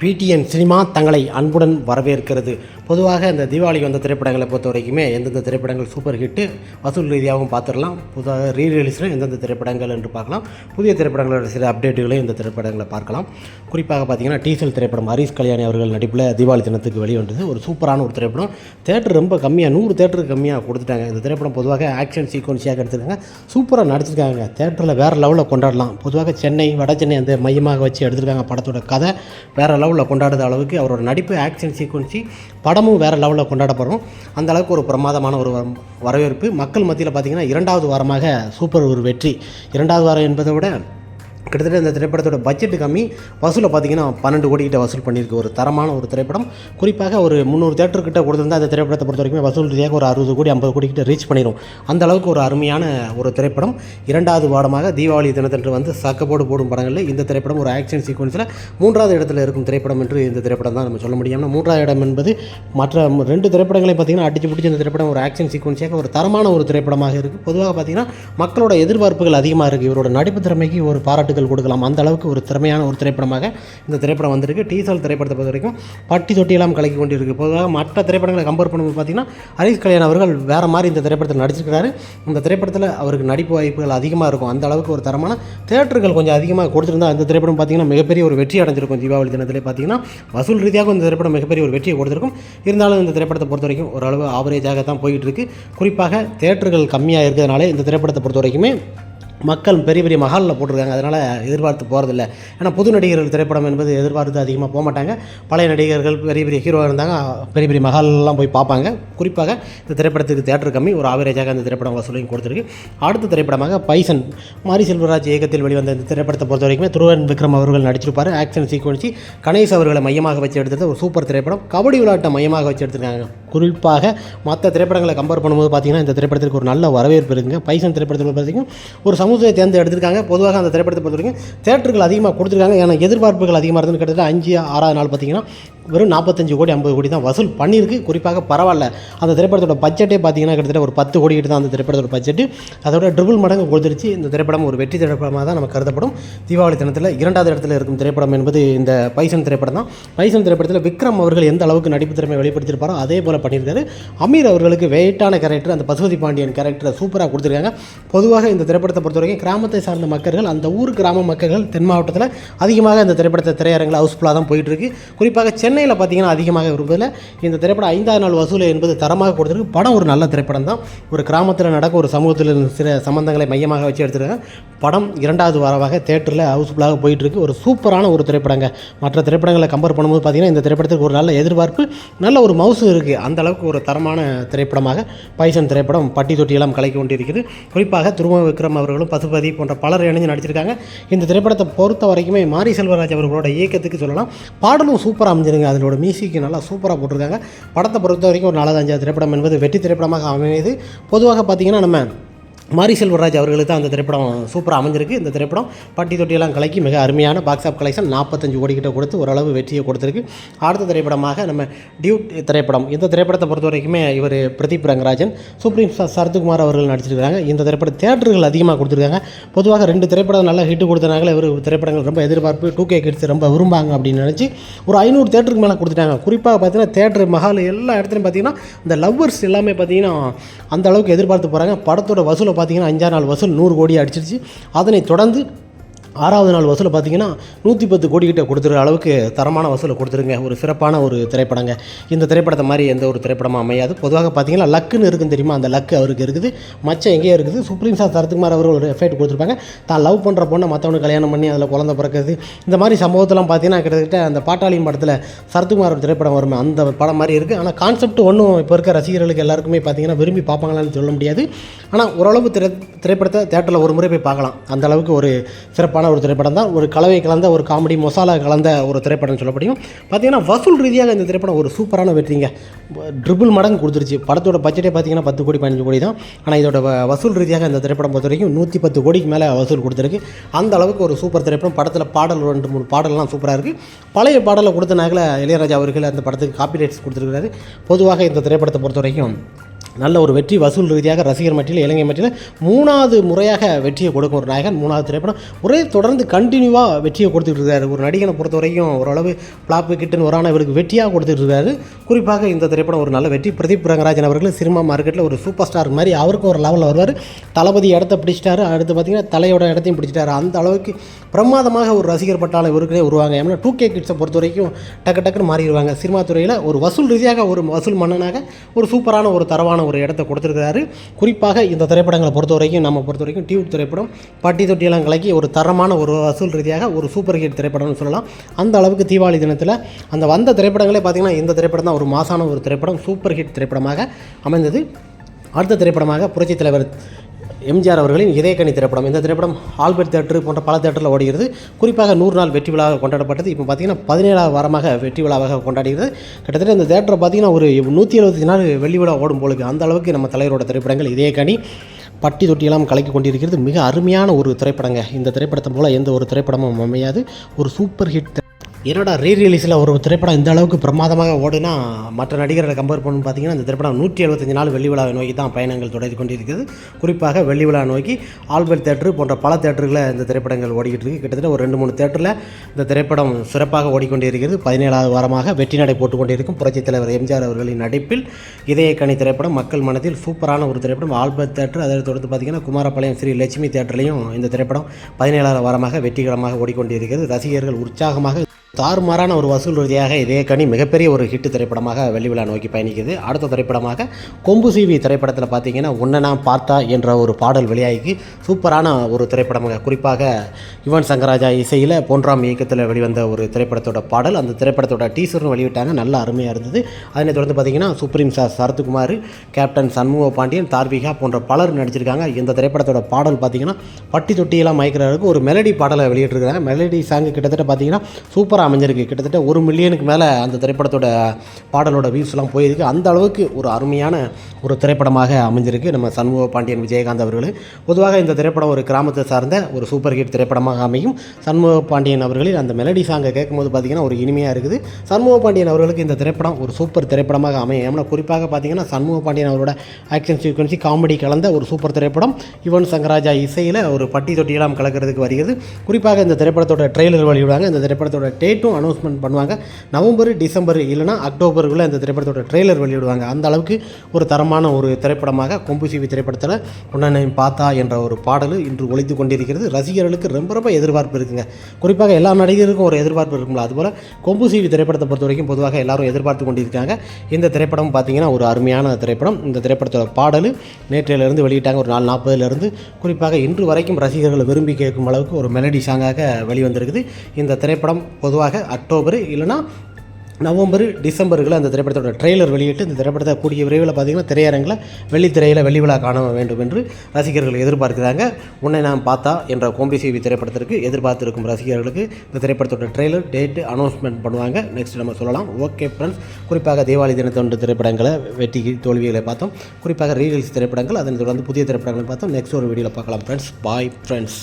PTN cinema தங்களை அன்புடன் வரவேற்கிறது. பொதுவாக இந்த தீபாவளி வந்த திரைப்படங்களை பொறுத்த வரைக்குமே எந்தெந்த திரைப்படங்கள் சூப்பர் ஹிட்டு வசூல் ரீதியாகவும் பார்த்துடலாம். புதாக ரீ ரிலீஸில் எந்தெந்த திரைப்படங்கள் என்று பார்க்கலாம். புதிய திரைப்படங்களோட சில அப்டேட்டுகளையும் இந்த திரைப்படங்களை பார்க்கலாம். குறிப்பாக பார்த்தீங்கன்னா டீசல் திரைப்படம் ஹரிஷ் கல்யாணி அவர்கள் நடிப்பில் தீபாவளி தினத்துக்கு வெளிவந்தது ஒரு சூப்பரான ஒரு திரைப்படம். தேட்டர் ரொம்ப கம்மியாக நூறு தேட்டருக்கு கம்மியாக கொடுத்துட்டாங்க. இந்த திரைப்படம் பொதுவாக ஆக்ஷன் சீக்வன்ஸியாக எடுத்துருக்காங்க. சூப்பராக நடிச்சிருக்காங்க. தேட்டரில் வேறு லெவலில் கொண்டாடலாம். பொதுவாக சென்னை வட சென்னை அந்த மையமாக வச்சு எடுத்திருக்காங்க படத்தோட கதை. வேறு லெவலில் கொண்டாடுற அளவுக்கு அவரோட நடிப்பு ஆக்ஷன் சீக்வன்சி படமும் வேறு லெவலில் கொண்டாடப்படுறோம் அந்த அளவுக்கு ஒரு பிரமாதமான ஒரு வர- வரவேற்பு. மக்கள் மத்தியில் பார்த்திங்கன்னா இரண்டாவது வாரமாக சூப்பர் ஒரு வெற்றி. இரண்டாவது வாரம் என்பதை விட கிட்டத்தட்ட இந்த திரைப்படத்தோட பட்ஜெட் கம்மி. வசூலை பார்த்தீங்கன்னா பன்னெண்டு கோடி கிட்ட வசூல் பண்ணியிருக்கு. ஒரு தரமான ஒரு திரைப்படம். குறிப்பாக ஒரு முந்நூறு தேட்டர் கொடுத்துருந்தா அந்த திரைப்படத்தை பொறுத்த வரைக்கும் வசூல் ரீதியாக ஒரு அறுபது கோடி ஐம்பது கோடி கிட்ட ரீச் பண்ணிடும் அந்த அளவுக்கு ஒரு அருமையான ஒரு திரைப்படம். இரண்டாவது வாரமாக தீபாவளி தினத்தன்று வந்து சக்கப்போடு போடும் படங்களில் இந்த திரைப்படம் ஒரு ஆக்ஷன் சீக்வன்ஸில் மூன்றாவது இடத்துல இருக்கும் திரைப்படம் என்று இந்த திரைப்படம் தான் நம்ம சொல்ல முடியும் மூன்றாவது இடம் என்பது மற்ற ரெண்டு திரைப்படங்களை பார்த்தீங்கன்னா அடிச்சு பிடிச்சி இந்த திரைப்படம் ஒரு ஆக்ஷன் சீக்வன்ஸாக ஒரு தரமான ஒரு திரைப்படமாக இருக்குது பொதுவாக பார்த்தீங்கன்னா மக்களோட எதிர்பார்ப்புகள் அதிகமாக இருக்குது இவரோட நடிப்பு திறமைக்கு ஒரு பாராட்டுகள் கொடுக்கலாம். அந்த அளவுக்கு ஒரு திறமையான ஒரு திரைப்படமாக இந்த திரைப்படம் வந்திருக்கு. டீசல் திரைப்படத்தை பொறுத்த வரைக்கும் பட்டி தொட்டியெல்லாம் கலக்கி கொண்டிருக்கு. பொதுவாக மற்ற திரைப்படங்களை கம்பேர் பண்ணும்போது பார்த்தீங்கன்னா ஹரிஷ் கல்யாண் அவர்கள் வேறு மாதிரி இந்த திரைப்படத்தில் நடிச்சிருக்கிறாரு. இந்த திரைப்படத்தில் அவருக்கு நடிப்பு வாய்ப்புகள் அதிகமாக இருக்கும். அந்த அளவுக்கு ஒரு தரமான தேட்டர்கள் கொஞ்சம் அதிகமாக கொடுத்துருந்தா இந்த திரைப்படம் பார்த்தீங்கன்னா மிகப்பெரிய ஒரு வெற்றி அடைஞ்சிருக்கும். தீபாவளி தினத்திலே பார்த்தீங்கன்னா வசூல் ரீதியாக இந்த திரைப்படம் மிகப்பெரிய ஒரு வெற்றியை கொடுத்துருக்கும். இருந்தாலும் இந்த திரைப்படத்தை பொறுத்த வரைக்கும் ஓரளவு ஆவரேஜாக தான் போயிட்டு இருக்கு. குறிப்பாக தேட்டர்கள் கம்மியாக இருக்கிறதுனால இந்த திரைப்படத்தை பொறுத்த வரைக்குமே மக்கள் பெரிய பெரிய மஹாலில் போட்டிருக்காங்க. அதனால் எதிர்பார்த்து போகிறதில்ல ஏன்னா புது நடிகர்கள் திரைப்படம் என்பது எதிர்பார்த்து அதிகமாக போக மாட்டாங்க பழைய நடிகர்கள் பெரிய பெரிய ஹீரோவாக இருந்தாங்க. பெரிய பெரிய மகாலெலாம் போய் பார்ப்பாங்க. குறிப்பாக இந்த திரைப்படத்துக்கு தேட்டர் கம்மி. ஒரு ஆவரேஜாக அந்த திரைப்படம் வசூலையும் கொடுத்துருக்கு. அடுத்த திரைப்படமாக பைசன். மாரி செல்வராஜ் இயக்கத்தில் வெளிவந்த இந்த திரைப்படத்தை பொறுத்த வரைக்குமே துருவன் விக்ரம் அவர்கள் நடிச்சிருப்பார். ஆக்ஷன் சீக்வன்சி கணேஷ் அவர்களை மையமாக வச்சு எடுத்தது ஒரு சூப்பர் திரைப்படம். கபடி விளையாட்டை மையமாக வச்சு எடுத்திருக்காங்க. குறிப்பாக மற்ற திரைப்படங்களை கம்பேர் பண்ணும்போது பார்த்தீங்கன்னா இந்த திரைப்படத்திற்கு ஒரு நல்ல வரவேற்பு இருக்குங்க. பைசன் திரைப்படத்தில் பார்த்தீங்கன்னா ஒரு சமூகத்தை தேர்ந்து எடுத்திருக்காங்க பொதுவாக அந்த திரைப்படத்தை பொறுத்த வரைக்கும் தேட்டர்கள் அதிகமாக கொடுத்துருக்காங்க. ஏன்னா எதிர்பார்ப்புகள் அதிகமாக இருந்து கிட்டத்தட்ட அஞ்சு ஆறாவது நாள் பார்த்தீங்கன்னா வெறும் நாற்பத்தஞ்சு கோடி ஐம்பது கோடி தான் வசூல் பண்ணியிருக்கு. குறிப்பாக பரவாயில்ல. அந்த திரைப்படத்தோட பட்ஜெட்டே பார்த்தீங்கன்னா கிட்டத்தட்ட ஒரு பத்து கோடி கிட்ட தான் அந்த திரைப்படத்தோட பட்ஜெட் அதோட ட்ரிபிள் மடங்கு கொடுத்துருச்சு. இந்த திரைப்படம் ஒரு வெற்றி திரைப்படமாக தான் நம்ம கருதப்படும். தீபாவளி தினத்தில் இரண்டாவது இடத்துல இருக்கும் திரைப்படம் என்பது இந்த பைசன் திரைப்படம் தான். பைசன் திரைப்படத்தில் விக்ரம் அவர்கள் எந்த அளவுக்கு நடிப்பு திறமை வெளிப்படுத்தியிருப்பாரோ அதே போல் பண்ணியிருக்காரு. அமீர் அவர்களுக்கு வெயிட்டான கேரக்டர் அந்த பசுபதி பாண்டியன் கேரக்டரை சூப்பராக கொடுத்துருக்காங்க. பொதுவாக இந்த திரைப்படத்தை பொறுத்த வரைக்கும் கிராமத்தை சார்ந்த மக்கள்கள் அந்த ஊர் கிராம மக்கள்கள் தென் மாவட்டத்தில் அதிகமாக இந்த திரைப்படத்தை திரையரங்கில் ஹவுஸ்ஃபுல்லாக தான் போயிட்டு இருக்கு குறிப்பாக சென்னையில் பார்த்தீங்கன்னா அதிகமாக விரும்புதில் இந்த திரைப்படம் ஐந்தாவது நாள் வசூல் என்பது தரமாக கொடுத்துருக்கு. படம் ஒரு நல்ல திரைப்படம் தான். ஒரு கிராமத்தில் நடக்கும் ஒரு சமூகத்தில் சில சம்பந்தங்களை மையமாக வச்சு எடுத்துருக்காங்க. படம் இரண்டாவது வாரமாக தேட்டரில் ஹவுஸ்ஃபுல்லாக போயிட்டு இருக்கு ஒரு சூப்பரான ஒரு திரைப்படங்க. மற்ற திரைப்படங்களை கம்பேர் பண்ணும்போது பார்த்தீங்கன்னா இந்த திரைப்படத்துக்கு ஒரு நல்ல எதிர்பார்ப்பு நல்ல ஒரு மவுசு இருக்குது அந்த அளவுக்கு ஒரு தரமான திரைப்படமாக பைசன் திரைப்படம் பட்டி தொட்டியெல்லாம் கலக்கி கொண்டிருக்கிறது. குறிப்பாக துருவ விக்ரம் அவர்களும் பசுபதி போன்ற பலர் இணைஞ்சு நடிச்சிருக்காங்க. இந்த திரைப்படத்தை பொறுத்த வரைக்குமே மாரி செல்வராஜ் அவர்களோட இயக்கத்துக்கு சொல்லலாம். பாடலும் சூப்பராக அமைஞ்சிருங்க. அதனோட மியூசிக் நல்லா சூப்பராக போட்டிருக்காங்க. படத்தை பொறுத்த வரைக்கும் ஒரு நாலாவது அஞ்சாவது திரைப்படம் என்பது வெற்றி திரைப்படமாக அமையுது. பொதுவாக பார்த்தீங்கன்னா நம்ம மாரி செல்வராஜ் அவர்களுக்கு தான் அந்த திரைப்படம் சூப்பராக அமைஞ்சிருக்கு. இந்த திரைப்படம் பட்டி தொட்டியெல்லாம் கலக்கி மிக அருமையான பாக்ஸ் ஆஃப் கலெக்ஷன் நாற்பத்தஞ்சு கோடி கிட்ட கொடுத்து ஓரளவு வெற்றியை கொடுத்துருக்கு. அடுத்த திரைப்படமாக நம்ம டியூட் திரைப்படம். இந்த திரைப்படத்தை பொறுத்த வரைக்குமே இவர் பிரதீப் ரங்கராஜன் சுப்ரீம் சரத்குமார் அவர்கள் நடிச்சிருக்காங்க இந்த திரைப்படம் தேட்டர்கள் அதிகமாக கொடுத்துருக்காங்க. பொதுவாக ரெண்டு திரைப்படம் நல்லா ஹிட் கொடுத்தனால இவர் திரைப்படங்கள் ரொம்ப எதிர்பார்ப்பு டூ கே கிட்ஸ் ரொம்ப விரும்பாங்க அப்படின்னு நினச்சி ஒரு ஐநூறு தேட்டருக்கு மேலே கொடுத்துட்டாங்க. குறிப்பாக பார்த்தீங்கன்னா தேட்டர் மஹால் எல்லா இடத்துலையும் பார்த்தீங்கன்னா இந்த லவ்வர்ஸ் எல்லாமே பார்த்தீங்கன்னா அந்த அளவுக்கு எதிர்பார்த்து போகிறாங்க படத்தோட வசூலை பார்த்தீங்கன்னா அஞ்சாறு நாள் வசூல் நூறு கோடி அடிச்சிருச்சு. அதனைத் தொடர்ந்து ஆறாவது நாள் வசூலை பார்த்தீங்கன்னா நூற்றி பத்து கோடி கிட்ட கொடுத்துருக்க அளவுக்கு தரமான வசூலை கொடுத்துருங்க. ஒரு சிறப்பான ஒரு திரைப்படங்க. இந்த திரைப்படத்தை மாதிரி எந்த ஒரு திரைப்படமும் அமையாது. பொதுவாக பார்த்தீங்கன்னா லக்குன்னு இருக்குன்னு தெரியுமா? அந்த லக்கு அவருக்கு இருக்குது. மச்சம் எங்கேயோ இருக்குது. சுப்ரீம் சார் சரத்குமார் அவர் ஒரு எஃபெக்ட் கொடுத்துருப்பாங்க. தான் லவ் பண்ணுற பொண்ணை மற்றவனுக்கு கல்யாணம் பண்ணி அதில் குழந்தை பிறக்கிறது இந்த மாதிரி சம்பவத்தெல்லாம் பார்த்தீங்கன்னா கிட்டத்தட்ட அந்த பாட்டாளியின் படத்தில் சரத்குமார் ஒரு திரைப்படம் வரும் அந்த படம் மாதிரி இருக்குது ஆனால் கான்செப்ட் ஒன்றும் இப்போ இருக்க ரசிகர்களுக்கு எல்லாருக்குமே பார்த்தீங்கன்னா விரும்பி பார்ப்பாங்களான்னு சொல்ல முடியாது. ஆனால் ஓரளவு திரை திரைப்படத்தை தேட்டரில் ஒரு முறை போய் பார்க்கலாம். அந்த அளவுக்கு ஒரு சிறப்பான ஒரு திரைப்படம் தான். ஒரு கலவை கலந்த ஒரு காமெடி மசாலா கலந்த ஒரு திரைப்படம் சொல்லப்படியும் பார்த்தீங்கன்னா வசூல் ரீதியாக இந்த திரைப்படம் ஒரு சூப்பரான வெற்றிங்க. ட்ரிபிள் மடங்கு கொடுத்துருச்சு. படத்தோட பட்ஜெட்டே பார்த்தீங்கன்னா பத்து கோடி பதினஞ்சு கோடி தான். ஆனால் இதோட வசூல் ரீதியாக இந்த திரைப்படம் பொறுத்த வரைக்கும் நூற்றி பத்து கோடிக்கு மேலே வசூல் கொடுத்துருக்கு. அந்த அளவுக்கு ஒரு சூப்பர் திரைப்படம். படத்தில் பாடல் ரெண்டு மூணு பாடல்லாம் சூப்பராக இருக்குது பழைய பாடலை கொடுத்த நாகில் இளையராஜா அவர்கள் அந்த படத்துக்கு காப்பி ரைட்ஸ் கொடுத்துருக்காரு பொதுவாக இந்த திரைப்படத்தை பொறுத்த வரைக்கும் நல்ல ஒரு வெற்றி வசூல் ரீதியாக ரசிகர் மட்டியில் இலங்கை மட்டியில் மூணாவது முறையாக வெற்றியை கொடுக்கும் ஒரு நாயகன் மூணாவது திரைப்படம். ஒரே தொடர்ந்து கண்டினியூவாக வெற்றியை கொடுத்துட்டு இருக்காரு. ஒரு நடிகனை பொறுத்த வரைக்கும் ஓரளவு பிளாப்பு கிட்டுன்னு வரான இவருக்கு வெற்றியாக கொடுத்துட்டு இருக்காரு. குறிப்பாக இந்த திரைப்படம் ஒரு நல்ல வெற்றி. பிரதீப் ரங்கராஜன் அவர்கள் சினிமா மார்க்கெட்டில் ஒரு சூப்பர் ஸ்டார் மாதிரி அவருக்கும் ஒரு லெவலில் வருவார். தளபதி இடத்த பிடிச்சிட்டாரு. அடுத்து பார்த்திங்கன்னா தலையோட இடத்தையும் பிடிச்சிட்டாரு. அந்த அளவுக்கு பிரமாதமாக ஒரு ரசிகர் பட்டாளம் இவருக்கே உருவாங்க. ஏன்னா டூ கே கிட்ஸை பொறுத்த வரைக்கும் டக்கு டக்குன்னு மாறிடுவாங்க. சினிமா துறையில் ஒரு வசூல் ரீதியாக ஒரு வசூல் மன்னனாக ஒரு சூப்பரான ஒரு தரவான ஒரு இடத்த கொடுத்துருக்கிறாரு. குறிப்பாக இந்த திரைப்படங்களை பொறுத்த வரைக்கும் நம்ம பொறுத்த வரைக்கும் டியூப் திரைப்படம் பட்டி தொட்டியெல்லாம் கலக்கி ஒரு தரமான ஒரு வசூல் ரீதியாக ஒரு சூப்பர் ஹிட் திரைப்படம்னு சொல்லலாம். அந்த அளவுக்கு தீபாவளி தினத்தில் அந்த வந்த திரைப்படங்களே பார்த்திங்கன்னா இந்த திரைப்படம் தான் ஒரு மாசான ஒரு திரைப்படம் சூப்பர் ஹிட் திரைப்படமாக அமைந்தது. அடுத்த திரைப்படமாக புரட்சித் தலைவர் எம்ஜிஆர் அவர்களின் இதயக்கணி திரைப்படம். இந்த திரைப்படம் ஆல்பர்ட் தேட்டர் போன்ற பல தேட்டரில் ஓடுகிறது. குறிப்பாக நூறு நாள் வெற்றி விழாவாக கொண்டாடப்பட்டது. இப்போ பார்த்தீங்கன்னா பதினேழாவது வாரமாக வெற்றி விழாவாக கொண்டாடுகிறது. கிட்டத்தட்ட இந்த தேட்டரை பார்த்தீங்கன்னா ஒரு நூற்றி எழுபத்தி நாள் வெள்ளி விழா ஓடும் போலுக்கு அந்த அளவுக்கு நம்ம தலைவரோட திரைப்படங்கள் இதயக்கணி பட்டி தொட்டியெல்லாம் கலக்கி கொண்டிருக்கிறது. மிக அருமையான ஒரு திரைப்படங்க. இந்த திரைப்படத்தை போல் எந்த ஒரு திரைப்படமும் அமையாது. ஒரு சூப்பர் ஹிட் என்னோட ரீ ரிலீஸில் ஒரு திரைப்படம் இந்த அளவுக்கு பிரமாதமாக ஓடுனா மற்ற நடிகர்களை கம்பேர் பண்ணு பார்த்தீங்கன்னா இந்த திரைப்படம் நூற்றி எழுபத்தஞ்சு நாள் வெள்ளி விழாவை நோக்கி தான் பயணங்கள் தொடர்ந்து கொண்டிருக்கிறது குறிப்பாக வெள்ளி விழா நோக்கி ஆல்பர்ட் தேட்டரு போன்ற பல தேட்டர்களில் இந்த திரைப்படங்கள் ஓடிக்கிட்டு இருக்குது கிட்டத்தட்ட ஒரு ரெண்டு மூணு தேட்டரில் இந்த திரைப்படம் சிறப்பாக ஓடிக்கொண்டிருக்கிறது. பதினேழாவது வாரமாக வெற்றி நடை போட்டுக்கொண்டிருக்கும் புரட்சித் தலைவர் எம்ஜிஆர் அவர்களின் நடிப்பில் இதய கணி திரைப்படம் மக்கள் மனதில் சூப்பரான ஒரு திரைப்படம். ஆல்பர்ட் தேட்டர் அதை தொடர்ந்து பார்த்தீங்கன்னா குமாரபாளையம் ஸ்ரீ லட்சுமி தேட்டர்லையும் இந்த திரைப்படம் பதினேழாவது வாரமாக வெற்றிகரமாக ஓடிக்கொண்டிருக்கிறது. ரசிகர்கள் உற்சாகமாக தாறுமாறான ஒரு வசூல் ரீதியாக இதே கனி மிகப்பெரிய ஒரு ஹிட் திரைப்படமாக வெளிவிழா நோக்கி பயணிக்குது. அடுத்த திரைப்படமாக கொம்பு சீவி திரைப்படத்தில் பார்த்தீங்கன்னா உன்னை நான் பார்த்தா என்ற ஒரு பாடல் வெளியாகி சூப்பரான ஒரு திரைப்படமாக குறிப்பாக யுவன் சங்கராஜா இசையில் போன்றாம் இயக்கத்தில் வெளிவந்த ஒரு திரைப்படத்தோட பாடல். அந்த திரைப்படத்தோட டீசரும் வெளியிட்டாங்க. நல்லா அருமையாக இருந்தது. அதனை தொடர்ந்து பார்த்தீங்கன்னா supreme star Sarathkumar captain Shanmuga Pandian Dharvika போன்ற பலர் நடிச்சிருக்காங்க. இந்த திரைப்படத்தோட பாடல் பார்த்தீங்கன்னா பட்டி தொட்டியெல்லாம் மயக்கிறதுக்கு ஒரு மெலடி பாடலை வெளியிட்டிருக்காங்க. மெலடி சாங் கிட்டத்தட்ட பார்த்தீங்கன்னா சூப்பர் சூப்பராக அமைஞ்சிருக்கு. கிட்டத்தட்ட ஒரு மில்லியனுக்கு மேலே அந்த திரைப்படத்தோட பாடலோட வியூஸ்லாம் போயிருக்கு. அந்த அளவுக்கு ஒரு அருமையான ஒரு திரைப்படமாக அமைஞ்சிருக்கு நம்ம சண்முக பாண்டியன் விஜயகாந்த் அவர்கள். பொதுவாக இந்த திரைப்படம் ஒரு கிராமத்தை சார்ந்த ஒரு சூப்பர் ஹிட் திரைப்படமாக அமையும். சண்முக பாண்டியன் அவர்களின் அந்த மெலடி சாங்கை கேட்கும்போது பார்த்திங்கன்னா ஒரு இனிமையாக இருக்குது. சண்முக பாண்டியன் அவர்களுக்கு இந்த திரைப்படம் ஒரு சூப்பர் திரைப்படமாக அமையும் ஏன்னா குறிப்பாக பார்த்தீங்கன்னா சண்முக பாண்டியன் அவரோட ஆக்ஷன் சீக்வன்சி காமெடி கலந்த ஒரு சூப்பர் திரைப்படம் யுவன் சங்கராஜா இசையில் ஒரு பட்டி தொட்டியெல்லாம் கலக்கிறதுக்கு வருகிறது. குறிப்பாக இந்த திரைப்படத்தோட ட்ரெய்லர் வழிவிடுவாங்க இந்த திரைப்படத்தோட டேட்டும் அனௌன்ஸ்மெண்ட் பண்ணுவாங்க. நவம்பர் டிசம்பர் இல்லைனா அக்டோபருக்குள்ளே இந்த திரைப்படத்தோட ட்ரெய்லர் வெளியிடுவாங்க. அந்த அளவுக்கு ஒரு தரமான ஒரு திரைப்படமாக கொம்பு சிவி திரைப்படத்தில் உன்னனையும் பார்த்தா என்ற ஒரு பாடல் இன்று ஒழித்து கொண்டிருக்கிறது. ரசிகர்களுக்கு ரொம்ப ரொம்ப எதிர்பார்ப்பு இருக்குங்க. குறிப்பாக எல்லா நடிகருக்கும் ஒரு எதிர்பார்ப்பு இருக்குங்களா அதுபோல் கொம்பு சிவி திரைப்படத்தை பொறுத்த வரைக்கும் பொதுவாக எல்லாரும் எதிர்பார்த்து கொண்டிருக்காங்க. இந்த திரைப்படம் பார்த்தீங்கன்னா ஒரு அருமையான திரைப்படம். இந்த திரைப்படத்தோட பாடல் நேற்றையிலேருந்து வெளியிட்டாங்க. ஒரு நாலு நாற்பதுலேருந்து குறிப்பாக இன்று வரைக்கும் ரசிகர்கள் விரும்பி கேட்கும் அளவுக்கு ஒரு மெலடி சாங்காக வெளிவந்திருக்குது. இந்த திரைப்படம் பொதுவாக அக்டோபர் இல்லைனா நவம்பர் டிசம்பரில் அந்த திரைப்படத்தோட ட்ரெய்லர் வெளியிட்டு இந்த திரைப்படத்தை கூடிய விரைவில் பார்த்தீங்கன்னா திரையரங்கில் வெள்ளித்திரையில் வெள்ளி விழா காண வேண்டும் என்று ரசிகர்கள் எதிர்பார்க்கிறாங்க. உன்னை நாம் பார்த்தா என்ற கோம்பிசிவி திரைப்படத்திற்கு எதிர்பார்த்திருக்கும் ரசிகர்களுக்கு இந்த திரைப்படத்தோட ட்ரெய்லர் டேட்டு அனௌன்ஸ்மெண்ட் பண்ணுவாங்க. நெக்ஸ்ட் நம்ம சொல்லலாம். ஓகே ஃப்ரெண்ட்ஸ் குறிப்பாக தீபாவளி தினத்தொன்று திரைப்படங்களை வெற்றி தோல்விகளை பார்த்தோம். குறிப்பாக ரீரில்ஸ் திரைப்படங்கள் அதனை தொடர்ந்து புதிய திரைப்படங்களை பார்த்தோம். நெக்ஸ்ட் ஒரு வீடியோவில் பார்க்கலாம். Friends bye friends